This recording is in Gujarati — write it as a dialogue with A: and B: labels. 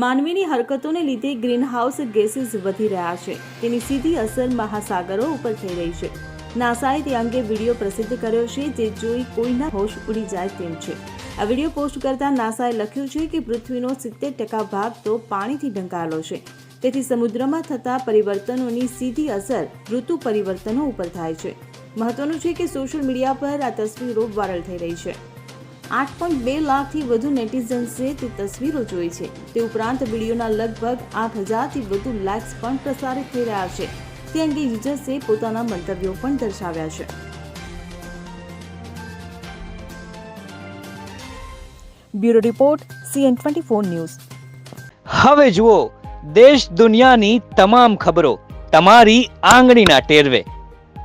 A: માનવીની હરકતોને લીધે ગ્રીનહાઉસ ગેસીસ વધી રહ્યા છે. તેની સીધી અસર મહાસાગરો ઉપર થઈ રહી છે. નાસાએ તે અંગે વીડિયો પ્રસિદ્ધ કર્યો છે જે જોઈ કોઈના હોશ ઉડી જાય તેમ છે. આ વીડિયો પોસ્ટ કરતા નાસાએ લખ્યું છે કે પૃથ્વીનો સિત્તેર ટકા ભાગ તો પાણીથી ઢંકાયેલો છે. તેથી સમુદ્રમાં થતા પરિવર્તનોની સીધી અસર ઋતુ પરિવર્તનો ઉપર થાય છે. મહત્વનું છે કે સોશિયલ મીડિયા પર આ તસવીરો વાયરલ થઈ રહી છે. આઠ પોઈન્ટ બે લાખથી વધુ નેટિઝન્સે તે તસવીરો જોઈ છે. તે ઉપરાંત વિડીયોના લગભગ આઠ હજારથી વધુ લાઇક્સ પણ પ્રસારિત થઈ રહ્યા છે. તે અંગે યુઝર્સે પોતાના મંતવ્યો પણ દર્શાવ્યા છે.
B: Bureau report CN twenty four news.
C: હવે જુઓ દેશ દુનિયાની તમામ ખબરો તમારી આંગળીના ટેરવે.